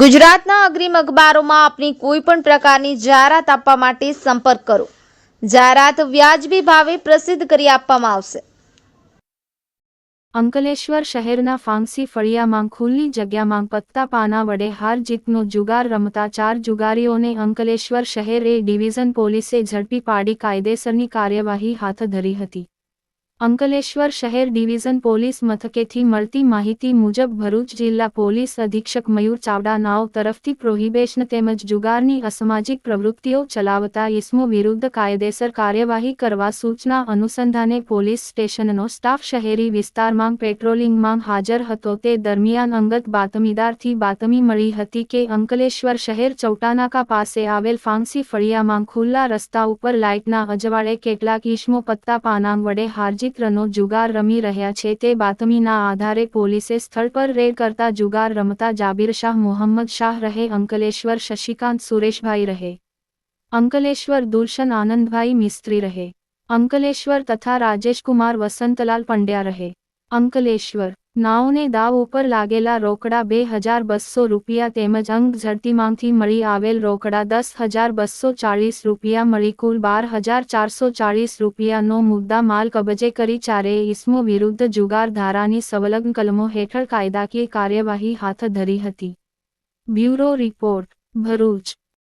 ગુજરાતના અગ્રીમ અખબારોમાં આપની કોઈ પણ પ્રકારની જાહેરાત આપવા માટે સંપર્ક કરો. જાહેરાત વ્યાજબી ભાવે પ્રસિદ્ધ કરી આપવામાં આવશે. અંકલેશ્વર શહેરના ફાંસી ફળિયામાં ખુલ્લી જગ્યામાં પત્તા પાના વડે હાર જીતનો જુગાર રમતા ચાર જુગારીઓને અંકલેશ્વર શહેર ડિવિઝન પોલીસે ઝડપી પાડી કાયદેસરની કાર્યવાહી હાથ ધરી હતી. અંકલેશ્વર શહેર ડિવિઝન પોલીસ મથકેથી મળતી માહિતી મુજબ ભરૂચ જિલ્લા પોલીસ અધિક્ષક મયુર ચાવડા નાવ તરફથી પ્રોહિબેશન તેમજ જુગારની અસામાજિક પ્રવૃત્તિઓ ચલાવતા ઇસમો વિરુદ્ધ કાયદેસર કાર્યવાહી કરવા સૂચના અનુસંધાને પોલીસ સ્ટેશનનો સ્ટાફ શહેરી વિસ્તારમાં પેટ્રોલિંગમાં હાજર હતો. તે દરમિયાન અંગત બાતમીદારથી બાતમી મળી હતી કે અંકલેશ્વર શહેર ચૌટાનાકા પાસે આવેલ ફાંસી ફળિયામાં ખુલ્લા રસ્તા ઉપર લાઇટના અજવાળે કેટલાક ઇસમો પત્તા પાનામ વડે હારજીત રનો જુગાર રમી રહ્યા છે તે બાતમીના આધારે પોલીસે સ્થળ પર રેડ કરતા જુગાર રમતા જાબીર શાહ, મોહમ્મદ શાહ રહે, અંકલેશ્વર શશિકાંત સુરેશભાઈ રહે, અંકલેશ્વર દુર્શન આનંદભાઈ મિસ્ત્રી રહે, અંકલેશ્વર તથા રાજેશકુમાર વસંતલાલ પંડ્યા રહે, અંકલેશ્વર નાઓને દાવ ઉપર લાગેલા રોકડા બે હજાર બસો રૂપિયા તેમજ અંગ ઝડતીમાંથી મળી આવેલ રોકડા દસ હજાર બસો ચાળીસ રૂપિયા મળી કુલ બાર હજાર ચારસો ચાળીસ રૂપિયાનો મુદ્દા માલ કબજે કરી ચારેય ઇસમો વિરુદ્ધ જુગાર ધારાની સંલગ્ન કલમો હેઠળ કાયદાકીય કાર્યવાહી હાથ ધરી હતી. Bureau report, Bharuch.